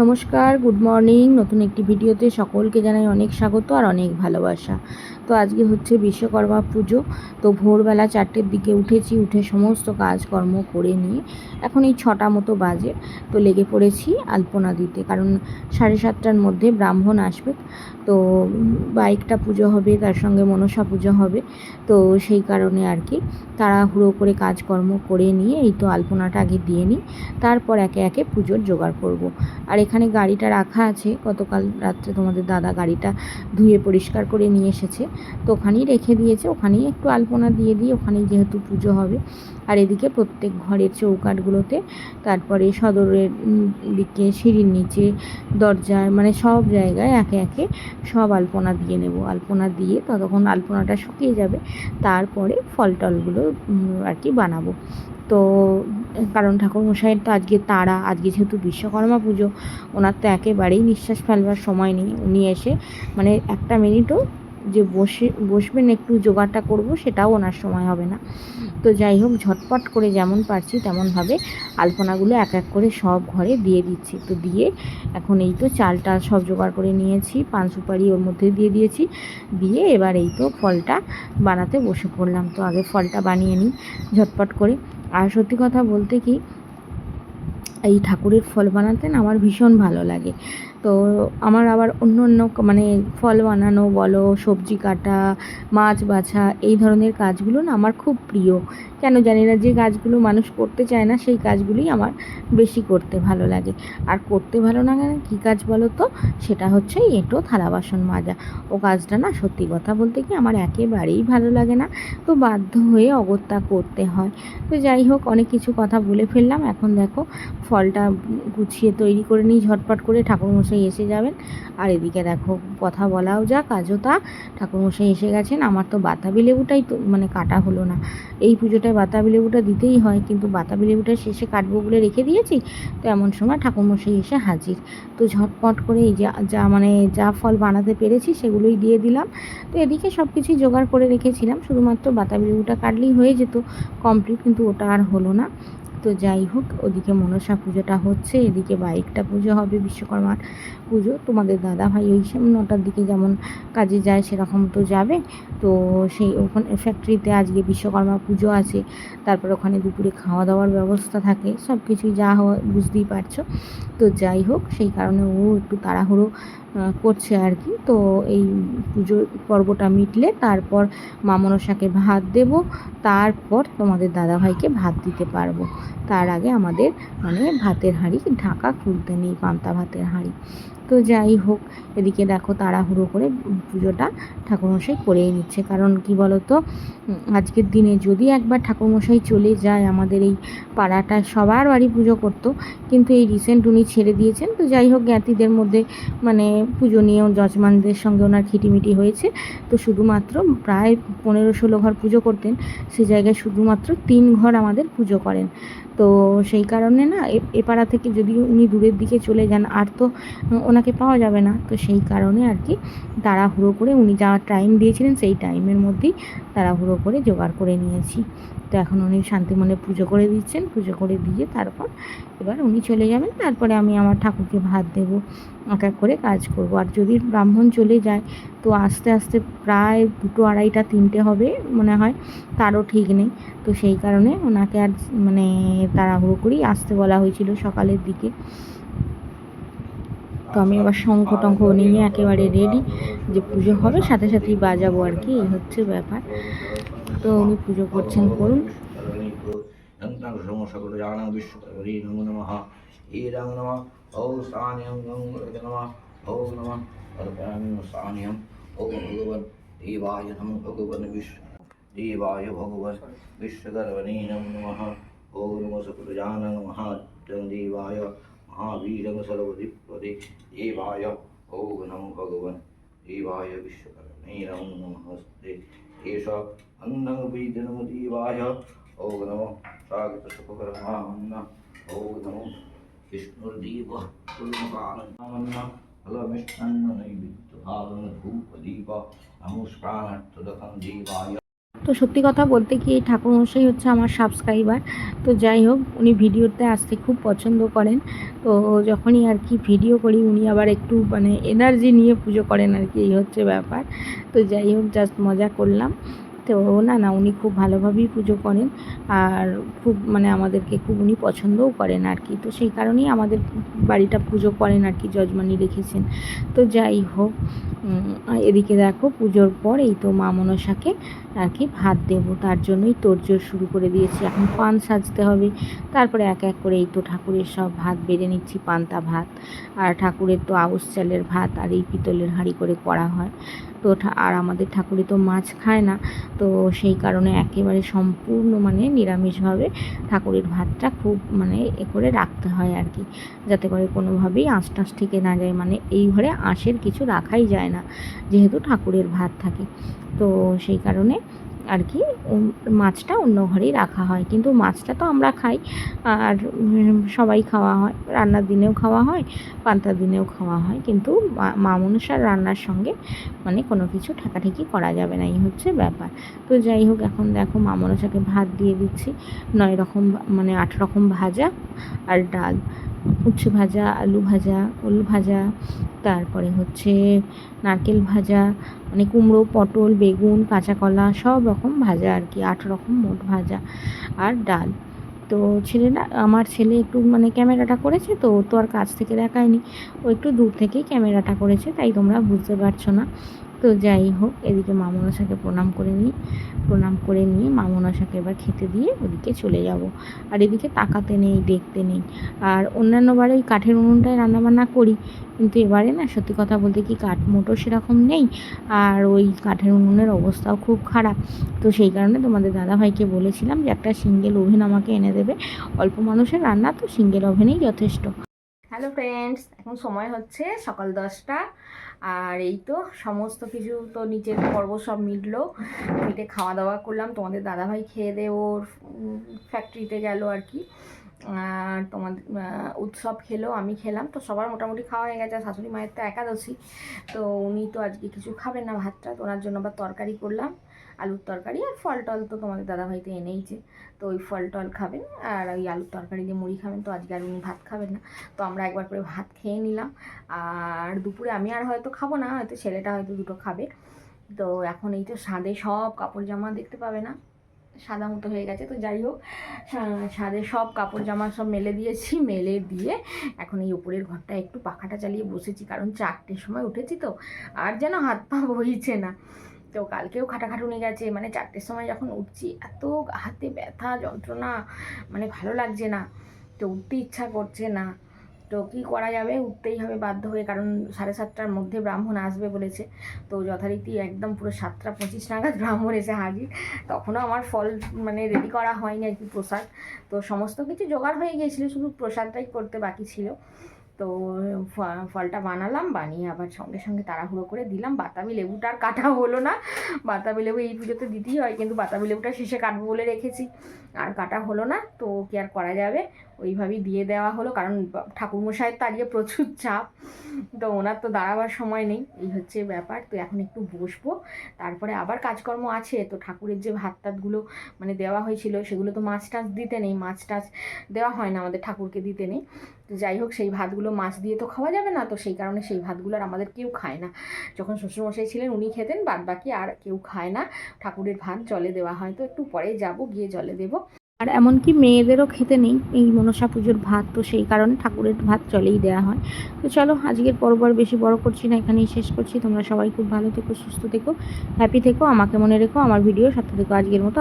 নমস্কার, good morning. নতুন একটি ভিডিওতে সকলকে জানাই অনেক স্বাগত আর অনেক ভালোবাসা। তো আজকে হচ্ছে বিশ্বকর্মা পুজো। তো ভোরবেলা চারটের দিকে উঠেছি, উঠে সমস্ত কাজকর্ম করে নিয়ে এখন এই ছটা মতো বাজে। তো লেগে পড়েছি আলপনা দিতে, কারণ সাড়ে সাতটার মধ্যে ব্রাহ্মণ আসবে। তো বাইকটা পুজো হবে, তার সঙ্গে মনসা পুজো হবে। তো সেই কারণে আর কি তাড়াহুড়ো করে কাজকর্ম করে নিয়ে এই তো আলপনাটা আগে দিয়ে নিই। তারপর একে একে পুজোর জোগাড় করব। আর এখানে গাড়িটা রাখা আছে। গতকাল রাত্রে তোমাদের দাদা গাড়িটা ধুয়ে পরিষ্কার করে নিয়ে এসেছে। তো ওখানেই রেখে দিয়েছে। ওখানেই একটু আলপনা দিয়ে দিই। ওখানেই যেহেতু পুজো হবে। আর এদিকে প্রত্যেক ঘরের চৌকাঠগুলোতে তারপরে সদরের দিকে সিঁড়ির নিচে দরজার মানে সব জায়গায় একে একে সব আলপনা দিয়ে নেব। আলপনা দিয়ে ততক্ষণ আলপনাটা শুকিয়ে যাবে। তারপরে ফল টলগুলো আর কি বানাবো। তো, কারণ ঠাকুরমশাইয়ের তো আজকে তারা, আজকে যেহেতু বিশ্বকর্মা পুজো, ওনার তো একেবারেই নিঃশ্বাস ফেলবার সময় নেই। উনি এসে মানে একটা মিনিটও যে বসে, বসবেন, একটু জোগাড়টা করব, সেটাও ওনার সময় হবে না। তো যাই হোক, ঝটপট করে যেমন পারছি তেমনভাবে আলপনাগুলো এক এক করে সব ঘরে দিয়ে দিচ্ছি। তো দিয়ে এখন এই তো চালটা সব জোগাড় করে নিয়েছি, পান সুপারি ওর মধ্যে দিয়ে দিয়েছি। দিয়ে এবার এই তো ফলটা বানাতে বসে পড়লাম। তো আগে ফলটা বানিয়ে নিই, ঝটপট করে। আর সত্যি কথা বলতে কি এই ঠাকুরের ফল বানাতেন আমার ভীষণ ভালো লাগে। তো আমার আবার অন্য অন্য মানে ফল বানানো বলো, সবজি কাটা, মাছ বাছা, এই ধরনের কাজগুলো না আমার খুব প্রিয়। কেন জানি না যে কাজগুলো মানুষ করতে চায় না, সেই কাজগুলোই আমার বেশি করতে ভালো লাগে। আর করতে ভালো না কী কাজ বলো তো? সেটা হচ্ছে এঁটো থালা বাসন মাজা। ও কাজটা না সত্যি কথা বলতে কি আমার একেবারেই ভালো লাগে না। তো বাধ্য হয়ে অগত্যা করতে হয়। তো যাই হোক, অনেক কিছু কথা বলে ফেললাম। এখন দেখো, ফলটা গুছিয়ে তৈরি করে নিই, ঝটপট করে ঠাকুরমশাই এসে যাবেন। আর এদিকে দেখো, কথা বলাও যা কাজও তা ঠাকুরমশাই এসে গেছেন। আমার তো বাতাবি লেবুটাই তো মানে কাটা হলো না। এই পুজোটায় বাতাবি লেবুটা দিতেই হয়, কিন্তু বাতাবি লেবুটা শেষে কাটবো বলে রেখে দিয়েছি, তো এমন সময় ঠাকুরমশাই এসে হাজির। তো ঝটপট করে এই যা যা মানে যা ফল বানাতে পেরেছি সেগুলোই দিয়ে দিলাম। তো এদিকে সব কিছুই জোগাড় করে রেখেছিলাম, শুধুমাত্র বাতাবি লেবুটা কাটলেই হয়ে যেত, কমপ্লিট কিন্তু ওটা আর হলো না। তো যাই হোক, ওদিকে মনসা পুজোটা হচ্ছে, এদিকে বাইকটা পুজো হবে বিশ্বকর্মার পুজো। তোমাদের দাদা ভাই ওই নটার দিকে যেমন কাজে যায় সেরকম তো যাবে। তো সেই ওখানে ফ্যাক্টরিতে আজকে বিশ্বকর্মা পুজো আছে, তারপর ওখানে দুপুরে খাওয়া দাওয়ার ব্যবস্থা থাকে সব কিছুই যা হওয়া বুঝতেই পারছ। তো যাই হোক, সেই কারণে ও একটু তাড়াহুড়ো করছে আর কি তো এই পুজো পর্বটা মিটলে তারপর মা মনসাকে ভাত দেব, তারপর তোমাদের দাদাভাইকে ভাত দিতে পারব। তার আগে আমাদের মানে ভাতের হাঁড়ি ঢাকা খুলতে নেই পান্তা ভাতের হাঁড়ি। তো যাই হোক, এদিকে দেখো তাড়াহুড়ো করে পুজোটা ঠাকুরমশাই করেই নিচ্ছে। কারণ কি বলতো আজকের দিনে যদি একবার ঠাকুরমশাই চলে যায় আমাদের এই পাড়াটায়, সবার বাড়ি পুজো করতো। কিন্তু এই রিসেন্ট উনি ছেড়ে দিয়েছেন, তো যাই হোক জ্ঞাতিদের মধ্যে মানে পুজো নিয়েও যজমানদের সঙ্গে ওনার খিটিমিটি হয়েছে। তো শুধুমাত্র প্রায় পনেরো ষোলো ঘর পুজো করতেন, সে জায়গায় শুধুমাত্র তিন ঘর আমাদের পুজো করেন। তো সেই কারণে না এ পাড়া থেকে যদি উনি দূরের দিকে চলে যান, আর তো ওনাকে পাওয়া যাবে না। তো সেই কারণে আর কি তাড়াহুড়ো করে উনি যা টাইম দিয়েছিলেন সেই টাইমের মধ্যেই তাড়াহুড়ো করে জোগাড় করে নিয়েছি। তো এখন উনি শান্তি মনে পুজো করে দিচ্ছেন। পুজো করে দিয়ে তারপর এবার উনি চলে যাবেন। তারপরে আমি আমার ঠাকুরকে ভাত দেব, এক এক করে কাজ করব। আর যদি ব্রাহ্মণ চলে যায়, তো আস্তে আস্তে প্রায় দুটো আড়াইটা, তিনটে হবে মনে হয়। তারও ঠিক নেই। তো সেই কারণে ওনাকে আর মানে তাড়াহুড়ো করেই আসতে বলা হয়েছিল সকালের দিকে। তো আমি আবার শঙ্খ টঙ্খ নিয়ে একেবারে রেডি যে পুজো হবে সাথে সাথেই বাজাবো আর কি এই হচ্ছে ব্যাপার তো উনি পুজো করছেন করুন সকলজানাং বিশ্বকর্মী নমো নমঃ ईरं नमः ॐ स्थान्यं नमः ॐ नमः अर्पयामि स्थान्यं ॐ भगवन् देवाय नमो भगवन् विश्व देवाय भगवन् विश्वकर्मणे नमो नमः ॐ नमः सकलजानं महात्यं देवाय महावीरं सर्वधिपदे देवाय ॐ नमो भगवन् देवाय विश्वकर्मणे नमो नमस्ते एष अन्नं वैद्यनमो देवाय ॐ नमो स्वागतसुखकर्मान्न ॐ नमो विष्णुर्देव पूर्णकालनामन्न फलमिष्टन्न नैवेद्यभावनं धूपदीप नमस्कारार्थदकं देवाय তো সত্যি কথা বলতে কি এই ঠাকুরমশাই হচ্ছে আমার সাবস্ক্রাইবার তো যাই হোক, উনি ভিডিওতে আসতে খুব পছন্দ করেন। তো যখনই আর কি ভিডিও করি, উনি আবার একটু মানে এনার্জি নিয়ে পুজো করেন আর কি, এই হচ্ছে ব্যাপার। তো যাই হোক জাস্ট মজা করলাম। তো না না, উনি খুব ভালোভাবেই পুজো করেন। আর খুব মানে আমাদেরকে খুব উনি পছন্দও করেন আর কি তো সেই কারণেই আমাদের বাড়িটা পুজো করেন আর কি যজমানি রেখেছেন। তো যাই হোক এদিকে দেখো পুজোর পর এই তো মা মনসাকে আর কি ভাত দেবো। তার জন্যই তোড়জোড় শুরু করে দিয়েছি। এখন পান সাজতে হবে। তারপরে এক এক করে এই তো ঠাকুরের সব ভাত বেড়ে নিচ্ছি, পান্তা ভাত। আর ঠাকুরের তো আউশ চালের ভাত আর এই পিতলের হাঁড়ি করে করা হয়। তো আর আমাদের ঠাকুরে তো মাছ খায় না। তো সেই কারণে একেবারে সম্পূর্ণ মানে নিরামিষভাবে ঠাকুরের ভাতটা খুব মানে এ করে রাখতে হয় আর কি। যাতে করে কোনোভাবেই আঁশ টাঁশ থেকে না যায় মানে এই ঘরে আঁশের কিছু রাখাই যায় না, যেহেতু ঠাকুরের ভাত থাকে। তো সেই কারণে আর কি মাছটা অন্য ঘরেই রাখা হয়। কিন্তু মাছটা তো আমরা খাই, আর সবাই খাওয়া হয়, রান্নার দিনেও খাওয়া হয় পান্তার দিনেও খাওয়া হয়। কিন্তু মা- মনসার রান্নার সঙ্গে মানে কোনো কিছু ঠেকাঠেকি করা যাবে না, এই হচ্ছে ব্যাপার। তো যাই হোক, এখন দেখো মা মনসাকে ভাত দিয়ে দিচ্ছি, নয় রকম মানে আট রকম ভাজা আর ডাল। উচ্ছে ভাজা, আলু ভাজা, ওল ভাজা, তারপরে হচ্ছে নারকেল ভাজা মানে কুমড়ো, পটল, বেগুন, কাঁচা কলা, সব রকম ভাজা আর কি, আট রকম মোট ভাজা আর ডাল। তো ছেলেটা আমার ছেলে একটু মানে ক্যামেরাটা করেছে তো তো আর কাছ থেকে দেখায়নি, ও একটু দূর থেকেই ক্যামেরাটা করেছে, তাই তোমরা বুঝতে পারছ না। তো যাই হোক, এদিকে মামনসাকে প্রণাম করে নিই। প্রণাম করে নিয়ে মামনসাকে এবার খেতে দিয়ে ওদিকে চলে যাব। আর এদিকে তাকাতে নেই, দেখতে নেই। আর অন্যান্য বারে ওই কাঠের উনুনটায় রান্নাবান্না করি, কিন্তু এবারে না সত্যি কথা বলতে কি কাঠ মোটো সেরকম নেই। আর ওই কাঠের উনুনের অবস্থাও খুব খারাপ। তো সেই কারণে তোমাদের দাদাভাইকে বলেছিলাম যে একটা সিঙ্গেল ওভেন আমাকে এনে দেবে। অল্প মানুষের রান্না, তো সিঙ্গেল ওভেনেই যথেষ্ট। হ্যালো ফ্রেন্ডস এখন সময় হচ্ছে সকাল দশটা। আর এই তো সমস্ত কিছু তো নিচের পর্ব সব মিটলো। মিটে খাওয়া দাওয়া করলাম। তোমাদের দাদাভাই খেয়ে দিয়ে ওর ফ্যাক্টরিতে গেল আর কি। আর তোমাদের উৎসব খেলো, আমি খেলাম। তো সবার মোটামুটি খাওয়া হয়ে গেছে। শাশুড়ি মায়ের তো একাদশী। তো উনি তো আজকে কিছু খাবেন না ভাতটা। ওনার জন্য আবার তরকারি করলাম। আলুর তরকারি আর ফল টল তো তোমাদের দাদাভাই তো এনেইছে। তো ওই ফল টল খাবেন আর ওই আলুর তরকারি দিয়ে মুড়ি খাবেন। তো আজকে আর উনি ভাত খাবেন না। তো আমরা একবার করে ভাত খেয়ে নিলাম। আর দুপুরে আমি আর হয়তো খাব না, হয়তো ছেলেটা হয়তো দুটো খাবে। তো এখন এই তো সাদে সব কাপড় জামা দেখতে পাবে না। সাদা মতো হয়ে গেছে, তো যাই হোক। সা- ছাদে সব কাপড় জামা সব মেলে দিয়েছি, মেলে দিয়ে এখন এই উপরের ঘরটা একটু পাখাটা চালিয়ে বসেছি। কারণ চারটের সময় উঠেছি তো, আর যেন হাত পা বইছে না। তো কালকেও খাটাখাটুনি গেছে। মানে চারটের সময় যখন উঠছি, এত হাতে ব্যথা, যন্ত্রণা মানে ভালো লাগছে না। তো উঠতে ইচ্ছা করছে না। তো কী করা যাবে? উঠতেই হবে বাধ্য হয়ে, কারণ সাড়ে সাতটার মধ্যে ব্রাহ্মণ আসবে বলেছে। তো যথারীতি একদম পুরো সাতটা পঁচিশ নাগাদ ব্রাহ্মণ এসে হাজির। তখনও আমার ফল মানে রেডি করা হয়নি আর কি প্রসাদ। তো সমস্ত কিছু জোগাড় হয়ে গিয়েছিল, শুধু প্রসাদটাই করতে বাকি ছিল। তো ফলটা বানালাম, বানিয়ে আবার সঙ্গে সঙ্গে তাড়াহুড়ো করে দিলাম। বাতাবি লেবুটা আর কাটা হলো না। বাতাবি লেবু এই পুজোতে দিতেই হয়, কিন্তু বাতাবি লেবুটা শেষে কাটবো বলে রেখেছি। আর কাটা হলো না, তো কি আর করা যাবে? ওইভাবেই দিয়ে দেওয়া হলো, কারণ ঠাকুরমশাইয়ের তো আজকে প্রচুর চাপ। তো ওনার তো দাঁড়াবার সময় নেই, এই হচ্ছে ব্যাপার। তো এখন একটু বসবো, তারপরে আবার কাজকর্ম আছে। তো ঠাকুরের যে ভাত টাতগুলো মানে দেওয়া হয়েছিল, সেগুলো তো মাছ টাছ দিতে নেই মাছ টাছ দেওয়া হয় না আমাদের ঠাকুরকে দিতে নেই। যাই হোক সেই ভাতগুলো মাছ দিয়ে তো খাওয়া যাবে না, তো সেই কারণে সেই ভাতগুলো আর আমাদের কেউ খায় না। যখন শ্বশুরমশাই ছিলেন, উনি খেতেন বাদ বাকি আর কেউ খায় না। ঠাকুরের ভাত জলে দেওয়া হয়, তো একটু পরে যাব, গিয়ে জলে দেবো। আর এমনকি মেয়েদেরও খেতে নেই, এই মনসা পুজোর ভাত, তো সেই কারণে ঠাকুরের ভাত জলেই দেওয়া হয়। তো চলো, আজকের পর্ব আর বেশি বড় করছি না, এখানেই শেষ করছি। তোমরা সবাই খুব ভালো থেকো, সুস্থ থেকো হ্যাপি থেকো, আমাকে মনে রেখো, আমার ভিডিও সাথে থেকো, আজকের মতো